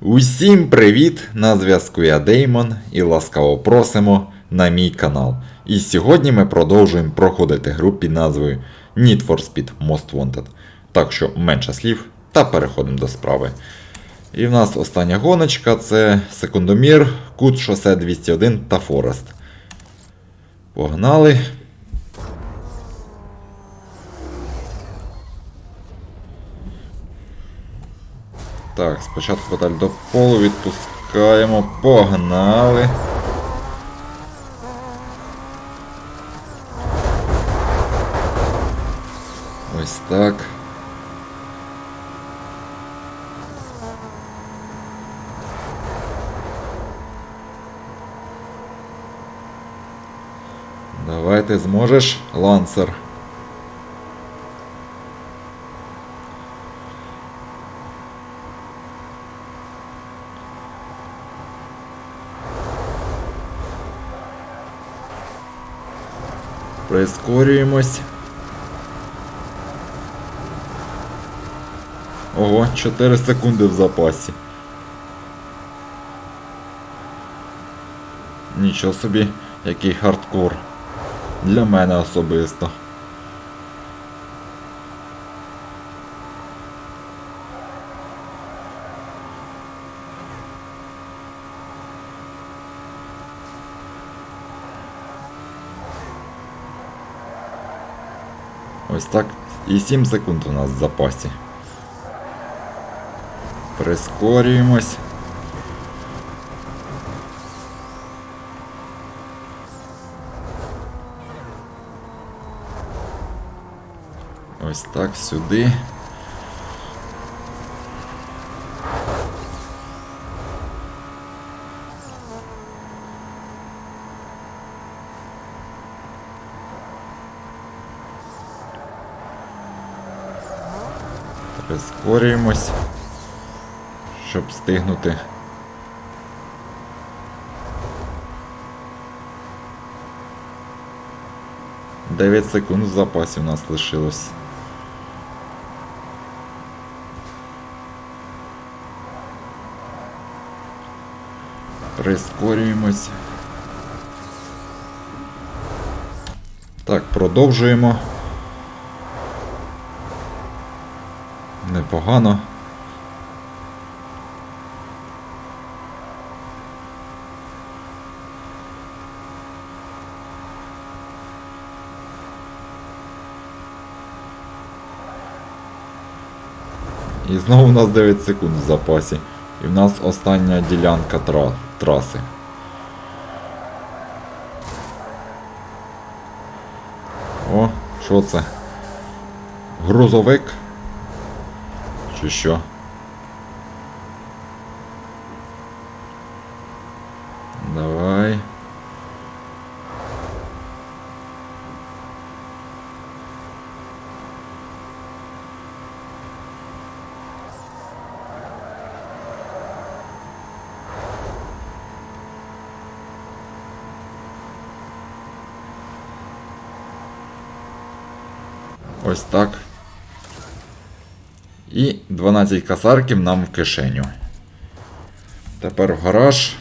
Усім привіт! На зв'язку я Деймон і ласкаво просимо на мій канал. І сьогодні ми продовжуємо проходити гру під назвою Need for Speed Most Wanted. Так що менше слів та переходимо до справи. І в нас остання гоночка це секундомір, Кут шосе 201 та Форест. Погнали. Так, спочатку педаль до полу відпускаємо. Погнали. Ось так. Давай ти зможеш, лансер. Прискорюємось. Ого, 4 секунди в запасі. Нічого собі, який хардкор. Для мене особисто. Ось так. І 7 секунд у нас в запасі. Прискорюємось. Ось так сюди. Прискорюємось, щоб встигнути. Дев'ять секунд в запасі у нас лишилось. Прискорюємось. Так, продовжуємо. Непогано. І знову у нас 9 секунд в запасі. І в нас остання ділянка тра... траси. О, що це? Грузовик? Чи що? Давай. Ось так. І 12 касарків нам в кишеню. Тепер в гараж.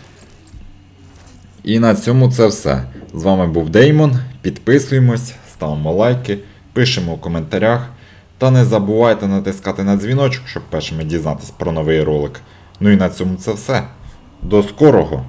І на цьому це все. З вами був Деймон. Підписуємось, ставимо лайки, пишемо у коментарях. Та не забувайте натискати на дзвіночок, щоб першими дізнатись про новий ролик. Ну і на цьому це все. До скорого!